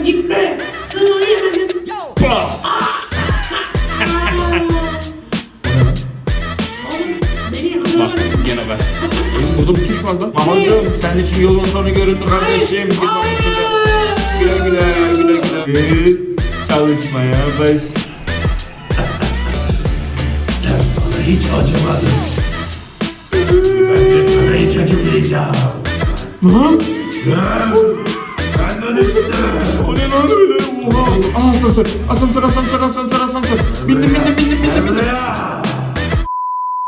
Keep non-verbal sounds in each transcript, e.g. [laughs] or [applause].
kapıdan gitme. Bak gene ben. Burada bir tuş var lan. Mamacığım senin için yolun sonu göründü kardeşim. Git bak şurada. Güle güle güle güle. Biz çalışmaya baş. Sen bana hiç acımadın. Ben de sana hiç acımayacağım. Benden işte. Asansör. Asansör asansör asansör. Bindim bindim bindim bindim bindim.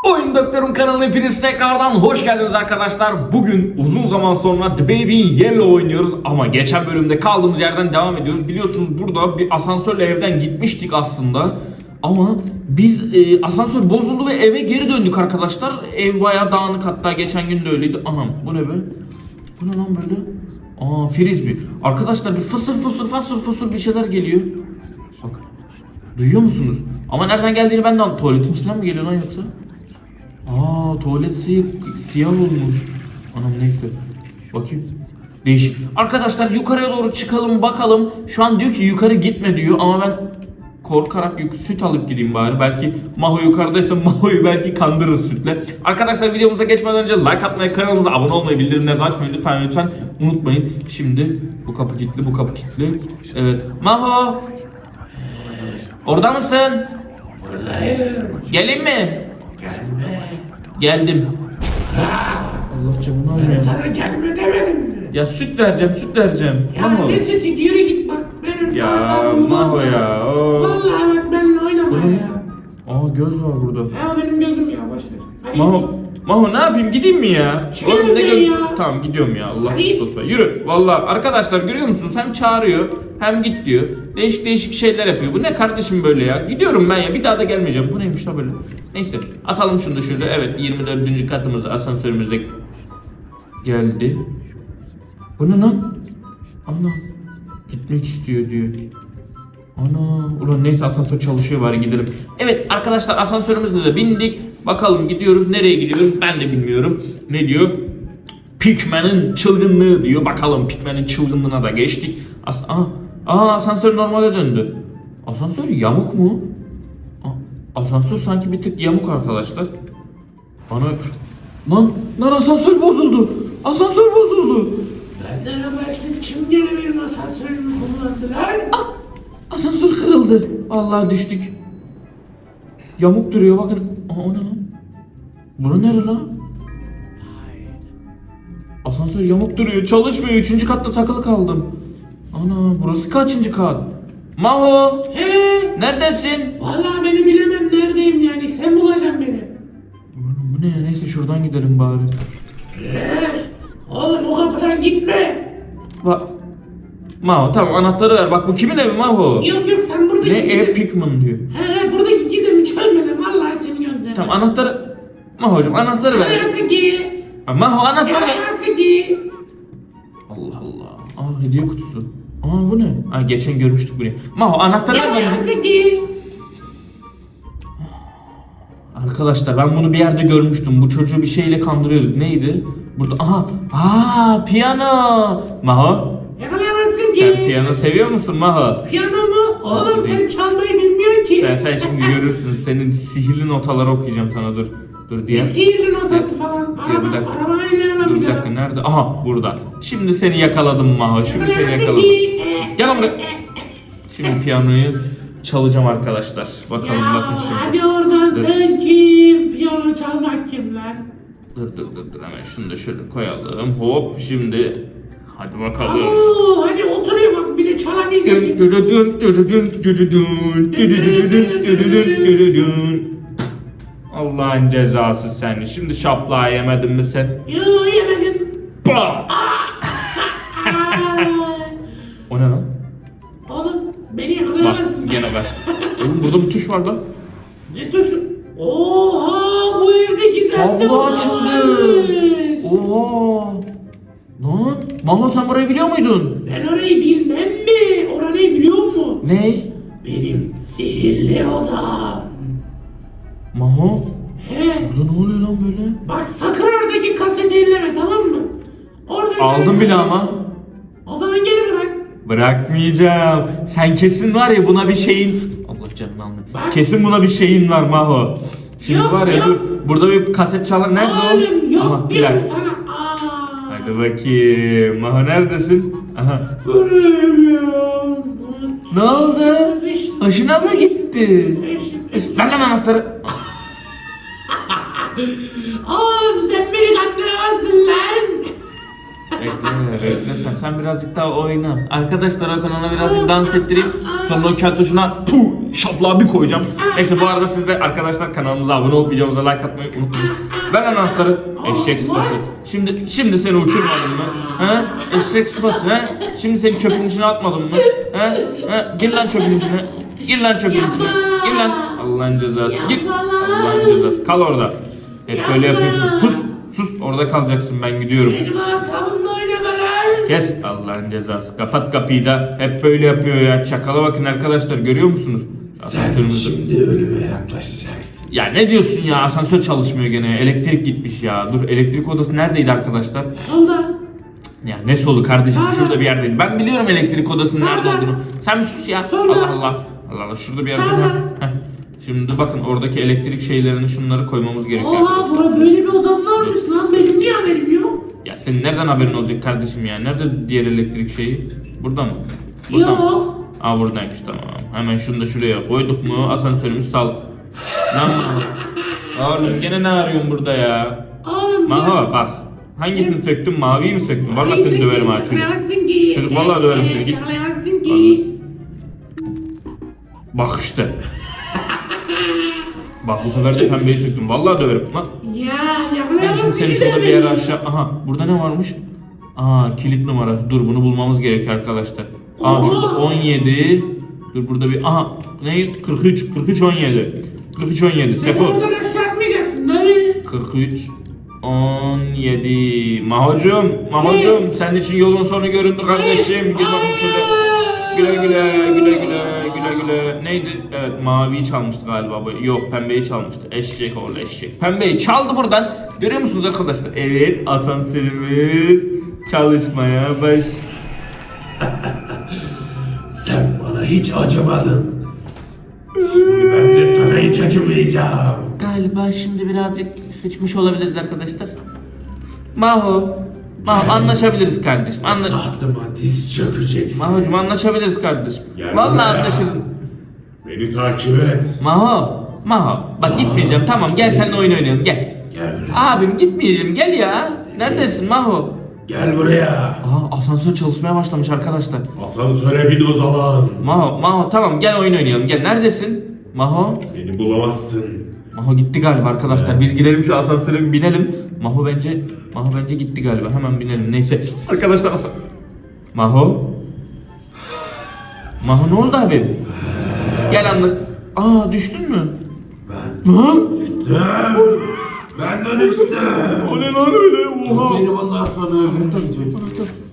Oyun Doktorum kanalına hepiniz tekrardan hoş geldiniz arkadaşlar. Bugün uzun zaman sonra The Baby Yellow oynuyoruz ama geçen bölümde kaldığımız yerden devam ediyoruz. Biliyorsunuz burada bir asansörle evden gitmiştik aslında. Ama biz e, asansör bozuldu ve eve geri döndük arkadaşlar. Ev bayağı dağınık hatta geçen gün de öyleydi. Anam bu ne be? Bu ne lan böyle? Aa frisbee. Arkadaşlar bir fısır fısır fısır fısır bir şeyler geliyor. Bak. Duyuyor musunuz? Ama nereden geldiğini ben de anlamadım. Tuvaletin içinden mi geliyor lan yoksa? Aa tuvalet siyah olmuş. Anam neyse. Bakayım. Değişik. Arkadaşlar yukarıya doğru çıkalım bakalım. Şu an diyor ki yukarı gitme diyor ama ben korkarak yük, süt alıp gideyim bari. Belki Maho yukarıdaysa Maho'yu belki kandırırız sütle. Arkadaşlar videomuza geçmeden önce like atmayı, kanalımıza abone olmayı, bildirimleri açmayı lütfen lütfen unutmayın. Şimdi bu kapı kilitli, bu kapı kilitli. Evet. Maho! Orada mısın? Buradayım. Geleyim mi? Gelme. Geldim. Allah canını Ben almıyor. sana gelme demedim mi? Ya süt vereceğim, süt vereceğim. Ya Maho. ne sütü yürü git bak. Ya, bozma. ya, o. Vallahi bak benimle oynama ya. Aa göz var burada. Ya benim gözüm ya boşver. Maho, Maho ne yapayım gideyim mi ya? Çıkıyorum Oğlum ben gö- ya. Tamam gidiyorum ya Allah Hadi. tutma. Yürü. Vallahi arkadaşlar görüyor musunuz? Hem çağırıyor hem git diyor. Değişik değişik şeyler yapıyor. Bu ne kardeşim böyle ya? Gidiyorum ben ya. Bir daha da gelmeyeceğim. Bu neymiş la böyle? Neyse. Atalım şunu da şöyle. Evet 24. katımız asansörümüzde geldi. Bu ne lan? Ana. Gitmek istiyor diyor. Ana. Ulan neyse asansör çalışıyor bari gidelim. Evet arkadaşlar asansörümüzde de bindik. Bakalım gidiyoruz. Nereye gidiyoruz ben de bilmiyorum. Ne diyor? Pikmen'in çılgınlığı diyor. Bakalım Pikmen'in çılgınlığına da geçtik. As Aa, aa asansör normale döndü. Asansör yamuk mu? Aa, asansör sanki bir tık yamuk arkadaşlar. Bana Lan, lan asansör bozuldu. Asansör bozuldu. Benden habersiz kim gene benim asansörümü kullandı lan? Ah, asansör kırıldı. Allah düştük. Yamuk duruyor bakın. Aa, o ne lan? Bura nere lan? Asansör yamuk duruyor. Çalışmıyor. Üçüncü katta takılı kaldım. Ana burası kaçıncı kat? Maho! He? Neredesin? Vallahi beni bilemem neredeyim yani. Sen bulacaksın beni. Bu ne ya? Neyse şuradan gidelim bari. He? Oğlum o kapıdan gitme. Bak. Maho tamam anahtarı ver. Bak bu kimin evi Maho? Yok yok sen buradaki Ne ev Pikmin diyor. He he buradaki gizemi çözmedim. Vallahi seni gönderdim. Tamam anahtarı... Maho'cum anahtarı ver. Hayataki. Ha, Maho anahtarı ver. Hayataki. Allah Allah. Aa hediye kutusu. Aa bu ne? Ha geçen görmüştük bunu. Maho anahtarı ver bence. Hayataki. Arkadaşlar ben bunu bir yerde görmüştüm. Bu çocuğu bir şeyle kandırıyorduk. Neydi? Burada aha. Aa piyano. Maho Yakalayamazsın ki. sen piyano seviyor musun Maho? Piyano mu? Oğlum sen çalmayı bilmiyorsun ki. Sen, sen şimdi [laughs] görürsün. Senin sihirli notaları okuyacağım sana dur. Dur diye. Ne sihirli notası falan. Bir Araba, dakika. arabaya inemem Dur bir bir daha. dakika nerede? Aha burada. Şimdi seni yakaladım Maho. Şimdi seni yakaladım. Gel lan buraya. Şimdi piyanoyu çalacağım arkadaşlar. Bakalım Ya bakın şimdi. hadi oradan sen kim? Piyano çalmak kim lan? Dur dur dur dur hemen şunu da şöyle koyalım. Hop şimdi hadi bakalım. Oo, hadi oturuyor bak bir de çalamayacaksın. Allah'ın cezası seni. Şimdi şaplağı yemedin mi sen? Yo yemedim. O ne lan? Oğlum beni Bak yakalayamazsın. gene bak. Oğlum burada bir tuş var lan. Ne tuşu? Oha bu evde gizemli Tablo oda açıldı. varmış. Oha. Lan Maho sen burayı biliyor muydun? Ben orayı bilmem mi? Orayı biliyor musun? Ney? Benim sihirli odam. Maho? He. Burada ne oluyor lan böyle? Bak sakın oradaki kaseti elleme tamam mı? Orada bir tane Aldım bile kaset- ama. O zaman geri bırak. Bırakmayacağım. Sen kesin var ya buna bir şeyin... Allah canını almıyor. Kesin buna bir şeyin var Maho. Şimdi Yok, var ya yok. dur. Burada bir kaset çalar. Nerede o? Oğlum yok Aha, bir diyorum dakika. sana. Aa. Hadi bakayım. Maho neredesin? Aha. Ne oldu? Hoşuna mı gitti? Ver lan anahtarı. Oğlum sen beni kandıramazsın lan. Bekle, sen. Birazcık daha oyna. Arkadaşlar Hakan ona birazcık dans ettireyim. Sonra o keltoşuna puh şaplığa bir koyacağım. Neyse bu arada siz de arkadaşlar kanalımıza abone olup videomuza like atmayı unutmayın. Ver anahtarı. Eşek sıpası. Şimdi şimdi seni uçurmadım mı? He? Eşek sıpası he? Şimdi seni çöpün içine atmadım mı? He? He? Gir lan çöpün içine. Gir lan çöpün içine. Gir lan. Allah'ın cezası. Gir. Allah'ın cezası. Kal orada. Hep böyle yapıyorsun. Sus. Sus. Orada kalacaksın ben gidiyorum. Benim asabımla oynama lan. Kes Allah'ın cezası. Kapat kapıyı da. Hep böyle yapıyor ya. Çakala bakın arkadaşlar görüyor musunuz? Sen Asansörümüzü- şimdi ölüme yaklaşacaksın. Ya ne diyorsun ya? Asansör çalışmıyor gene. Elektrik gitmiş ya. Dur elektrik odası neredeydi arkadaşlar? Solda. Ya ne solu kardeşim Sağda. şurada bir yerdeydi. Ben biliyorum elektrik odasının nerede Sağda. olduğunu. Sen bir sus ya. Solda. Allah Allah. Allah Allah şurada bir yerde. Sağda. Heh. Şimdi bakın oradaki elektrik şeylerini şunları koymamız gerekiyor. Oha bura böyle bir odam varmış lan. Benim niye haberim yok? Ya senin nereden haberin olacak kardeşim ya? Nerede diğer elektrik şeyi? Burada mı? Burada mı? Yok. Aa buradaymış tamam. Hemen şunu da şuraya koyduk mu asansörümüz sal. Lan Oğlum gene ne arıyorsun burada ya? Oğlum Maho bak. Hangisini söktün? Maviyi mi söktün? Vallahi seni döverim ha çocuk. Yakalayamazsın ki. Çocuk vallahi döverim seni, git. Ki. Bak işte. Bak bu sefer de pembeyi söktüm. Vallahi döverim. Lan Ya ben şimdi yakalayamazsın seni ki şurada de bir yere aşağı... Aha burada ne varmış? Aa kilit numarası. Dur bunu bulmamız gerekiyor arkadaşlar. Aa Oha. şurada 17. Dur burada bir... Aha ne? 43. 43 17. 43 17. Beni Sepo. oradan aşağı atmayacaksın mi? 43 17 Mahocum, Mahocum senin için yolun sonu göründü kardeşim. Gir bakayım şöyle. Güle güle, güle güle, güle. Neydi? Evet maviyi çalmıştı galiba. Yok pembeyi çalmıştı. Eşek oğlu eşek. Pembeyi çaldı buradan. Görüyor musunuz arkadaşlar? Evet asansörümüz çalışmaya baş. [laughs] Sen bana hiç acımadın. Şimdi ben de sana hiç acımayacağım. Galiba şimdi birazcık sıçmış olabiliriz arkadaşlar. Maho. Maho anlaşabiliriz kardeşim. Anla Tahtıma diz çökeceksin. Maho'cum anlaşabiliriz kardeşim. Gel Vallahi buraya. anlaşırız. Beni takip et. Maho. Maho. Bak gitmeyeceğim tamam gel seninle oyun oynayalım gel. Gel buraya. Abim gitmeyeceğim gel ya. Neredesin Maho? Gel buraya. Aa asansör çalışmaya başlamış arkadaşlar. Asansöre bin o zaman. Maho, Maho tamam gel oyun oynayalım gel. Neredesin? Maho. Beni bulamazsın. Maho gitti galiba arkadaşlar. Biz gidelim şu asansöre bir binelim. Maho bence Maho bence gitti galiba. Hemen binelim. Neyse. Arkadaşlar asa... Maho. Maho ne oldu abi? Gel anla. Aa düştün mü? Ben Lan. düştüm. Benden düştüm. O ne lan öyle? Oha. Beni bundan sonra öldürmeyeceksin.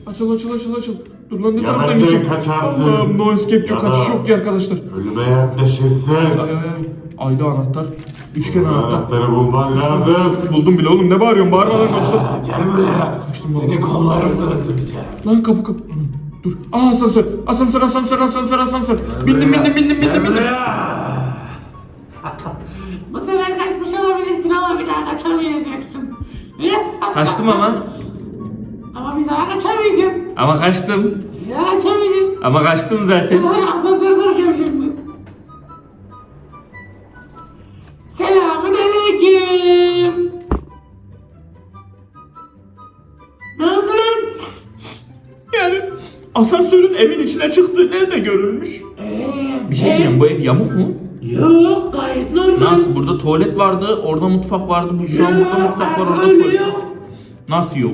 Açıl açıl açıl açıl. Dur lan ne Ya taraftan benden gideceğim? kaçarsın. Allah'ım no escape da- Kaçış yok diye arkadaşlar. Ölüme yaklaşırsın. Ay ay ay. Aylı anahtar. Üçgen anahtar. Anahtarı bulman lazım. Buldum bile oğlum ne bağırıyorsun? Bağırma lan kaçtım. Aa, Gel buraya. Kaçtım Seni baba. kollarımda öldüreceğim. Lan kapı kapı. Dur. Aa asansör. Asansör asansör asansör asansör. Bindim bindim bindim bindim bindim. [laughs] Bu sefer kaçmış olabilirsin ama bir daha kaçamayacaksın. Kaçtım ama. Ama bir daha kaçamayacağım. Ama kaçtım. Bir daha kaçamayacağım. Ama kaçtım zaten. [laughs] Asansör kuracağım şimdi. Asansörün evin içine çıktığı nerede görülmüş? Ee, Bir şey diyeceğim bu ev yamuk mu? Yok gayet normal. Nasıl? Burada tuvalet vardı, orada mutfak vardı. Bu şu an burada Yok, mutfak var, orada öyle tuvalet. yok. Nasıl yok?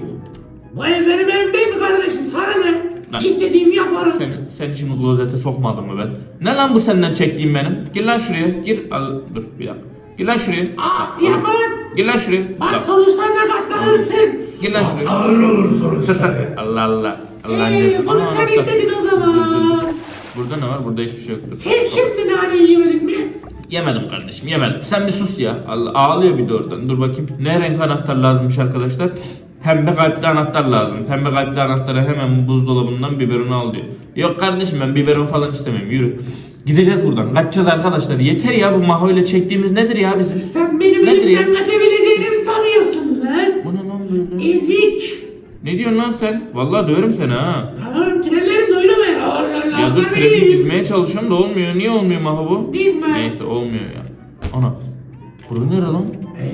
Bu ev benim ev değil mi kardeşim? Sana ne? Lan. İstediğimi yaparım. Seni, seni şimdi klozete sokmadım mı ben? Ne lan bu senden çektiğim benim? Gir lan şuraya, gir. Al, dur bir dakika. Gir lan şuraya. Aa, yapma lan. Gir lan şuraya. Bak Bak, sonuçlarına katlanırsın. Gir lan şuraya. Ağır olur sonuçları. Allah Allah. Allah'ın Ee, cezası. bunu Aa, sen istedin o zaman. Burada ne var? Burada hiçbir şey yoktur. Sen şimdi nane yemedin mi? Yemedim kardeşim yemedim. Sen bir sus ya. Allah, ağlıyor bir de oradan. Dur bakayım. Ne renk anahtar lazımmış arkadaşlar? Pembe kalpli anahtar lazım. Pembe kalpli anahtarı hemen buzdolabından biberonu al diyor. Yok kardeşim ben biberon falan istemiyorum yürü. Gideceğiz buradan. Kaçacağız arkadaşlar. Yeter ya bu Maho ile çektiğimiz nedir ya bizim? Sen benim Nedir ya? elimden kaçabileceğini mi sanıyorsun lan? Bu ne lan böyle? Ezik. Ne diyorsun lan sen? Vallahi döverim seni ha. Tamam trenlerimle oynama ya. Allah Allah. Ya dur treni dizmeye çalışıyorum da olmuyor. Niye olmuyor Maho bu? Dizme. Neyse olmuyor ya. Ana. Burası nere lan?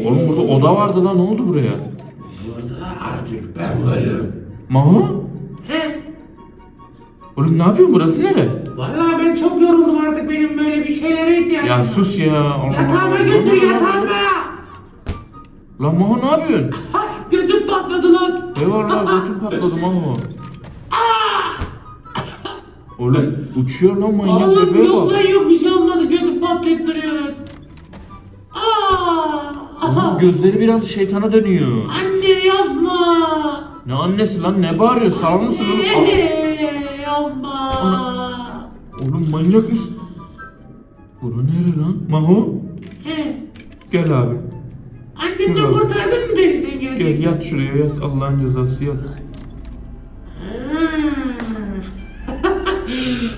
Oğlum burada oda vardı lan ne oldu buraya? Burada artık ben varım. Maho? Oğlum ne yapıyorsun burası nere? Vallahi ben çok yoruldum artık benim böyle bir şeylere ihtiyacım Ya sus ya. Yatağıma götür yatağıma. Lan Maho ne yapıyorsun? Götüm patladı lan. Eyvallah götüm patladı Maho. [laughs] Oğlum uçuyor lan manyak Oğlum bebeğe yok bak. lan yok bir şey olmadı. Götüm patlattırıyor. Aa. Oğlum gözleri bir anda şeytana dönüyor. Anne yapma. Ne annesi lan ne bağırıyor sağ mısın oğlum? Anne yapma. Oğlum manyak mısın? Bura nere lan? Maho? He. Gel abi. Annemden Bravo. kurtardın mı beni sen Gel gerçekten? yat şuraya yat Allah'ın cezası yat. [laughs]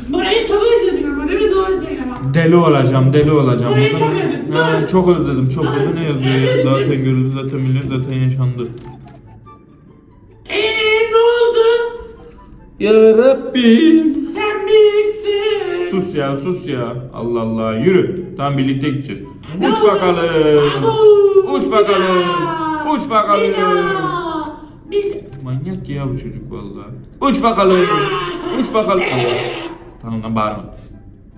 Burayı çok özledim ama değil mi? Doğru bak. Deli olacağım, deli olacağım. Burayı çok özledim, Ha, çok özledim, çok özledim. Ne yazıyor ya? Zaten görüldü, zaten bilinir, zaten yaşandı. Eee ne oldu? Ya Rabbim. Sus ya, sus ya. Allah Allah, yürü. Tamam birlikte gideceğiz. Uç bakalım. Uç bakalım. Uç bakalım. Bir daha. Bir Manyak ya bu çocuk vallahi. Uç bakalım. Uç bakalım. Allah. Tamam lan bağırma.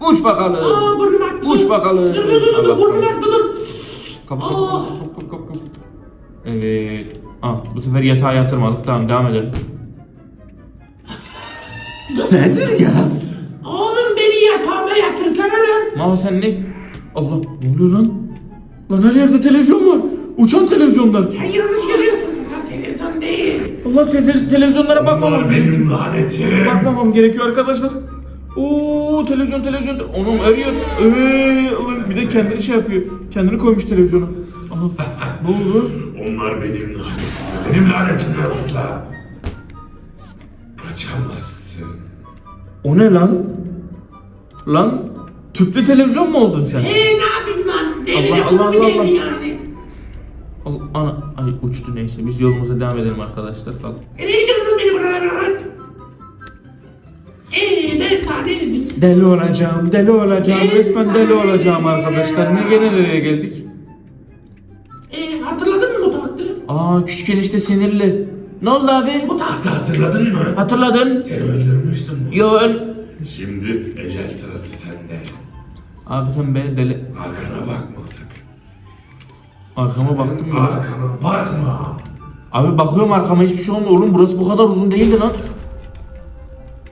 Uç bakalım. Aa burnum aktı. Uç bakalım. Dur dur dur dur burnum aktı dur. Kap kap kap kap kap. Evet. Ah bu sefer yatağa yatırmadık. Tamam devam edelim. Nedir ya? Yatağıma yatırsana lan. Maho sen ne? Allah ne oluyor lan? Lan her yerde televizyon var. Uçan televizyonlar. Sen yanlış görüyorsun. Lan televizyon değil. Allah te- televizyonlara bakmamam Bunlar gerekiyor. benim lanetim. Bakmamam gerekiyor arkadaşlar. Oo televizyon televizyon. Onun eriyor. Ee, ulan bir de kendini şey yapıyor. Kendini koymuş televizyona. Aha. [laughs] ne oldu? Onlar benim lanetim. Benim lanetimle asla. Kaçamazsın. O ne lan? Lan tüplü televizyon mu oldun sen? Eee ne yapayım lan? Allah, Allah, Allah, Allah. yani. Al, ana ay uçtu neyse biz yolumuza devam edelim arkadaşlar kalk. Nereye gidiyorsun beni buralara? Eee ben. Deli olacağım, deli olacağım, Ben resmen deli olacağım dedim. arkadaşlar. Ne gene nereye geldik? Eee hatırladın mı bu tahtı? Aa küçük enişte sinirli. Ne oldu abi? Bu tahtı. Hatırladın mı? Hatırladın? Seni öldürmüştüm. Yo öl. Şimdi ecel sırası sende. Abi sen beni deli... Arkana bakma sakın. Arkama baktım ya. Arkana bakma. Abi bakıyorum arkama hiçbir şey olmuyor. Oğlum burası bu kadar uzun değildi lan.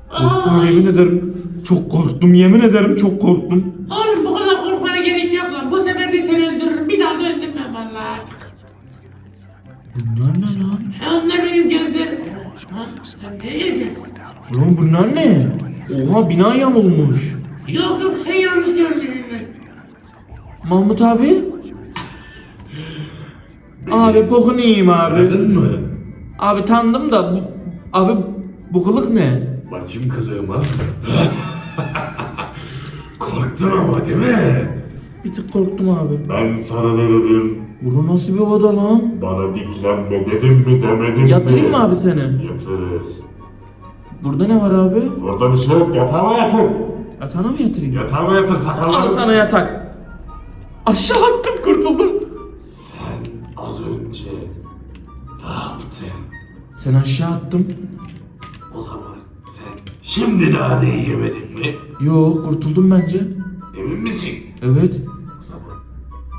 Korktum yemin ederim. Çok korktum yemin ederim çok korktum. Oğlum bu kadar korkmana gerek yok lan. Bu sefer de seni öldürürüm. Bir daha da öldürmem valla. Bunlar ne lan? E, Onlar benim gözlerim. Ha? Sen nereye gidiyorsun? Ulan bunlar ne? Oha bina yamulmuş. Yok yok sen yanlış gördün. Mahmut abi? Abi pokunu yiyeyim abi. Aradın mı? Abi tanıdım da bu... Abi bu kılık ne? Bakayım kılığıma. Korktun ama değil mi? Bir tık korktum abi. Ben sana ne dedim? Bura nasıl bir oda lan? Bana diklenme dedim mi demedim mi? Yatırayım mı abi seni? Yatırır. Burada ne var abi? Orada bir şey yok. Yatağıma yatır. Yatağına mı yatırayım? Yatağıma yatır sakallarını. Al sana yatak. Aşağı attım kurtuldum. Sen az önce ne yaptın? Sen aşağı attım. O zaman sen şimdi naneyi yemedin mi? Yo kurtuldum bence. Emin misin? Evet. O zaman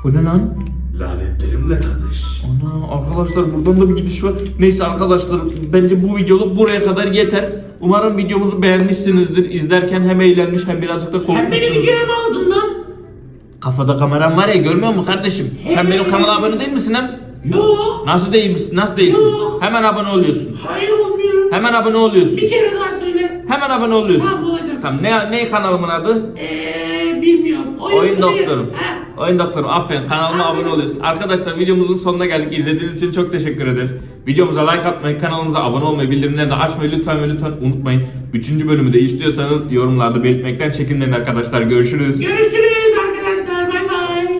Bu ne lan? lanetlerimle tanış. Ana arkadaşlar buradan da bir gidiş var. Neyse arkadaşlar bence bu videoluk buraya kadar yeter. Umarım videomuzu beğenmişsinizdir. İzlerken hem eğlenmiş hem birazcık da Sen benim korkmuşsunuz. videoya mı aldın lan? Kafada kameram var ya görmüyor musun kardeşim? Sen benim kanala abone değil misin lan? Yok. Nasıl değil misin? Nasıl değilsin? Yok. Hemen abone oluyorsun. Hayır olmuyorum. Hemen abone oluyorsun. Bir kere daha söyle. Hemen abone oluyorsun. Tamam, olacağım. Tamam ne ne kanalımın adı? Eee bilmiyorum. Oyun doktorum. Ha. Oyun doktorum aferin kanalıma abone oluyorsun. Arkadaşlar videomuzun sonuna geldik. İzlediğiniz için çok teşekkür ederiz. Videomuza like atmayı, kanalımıza abone olmayı, bildirimleri de açmayı lütfen ve lütfen unutmayın. Üçüncü bölümü de istiyorsanız yorumlarda belirtmekten çekinmeyin arkadaşlar. Görüşürüz. Görüşürüz.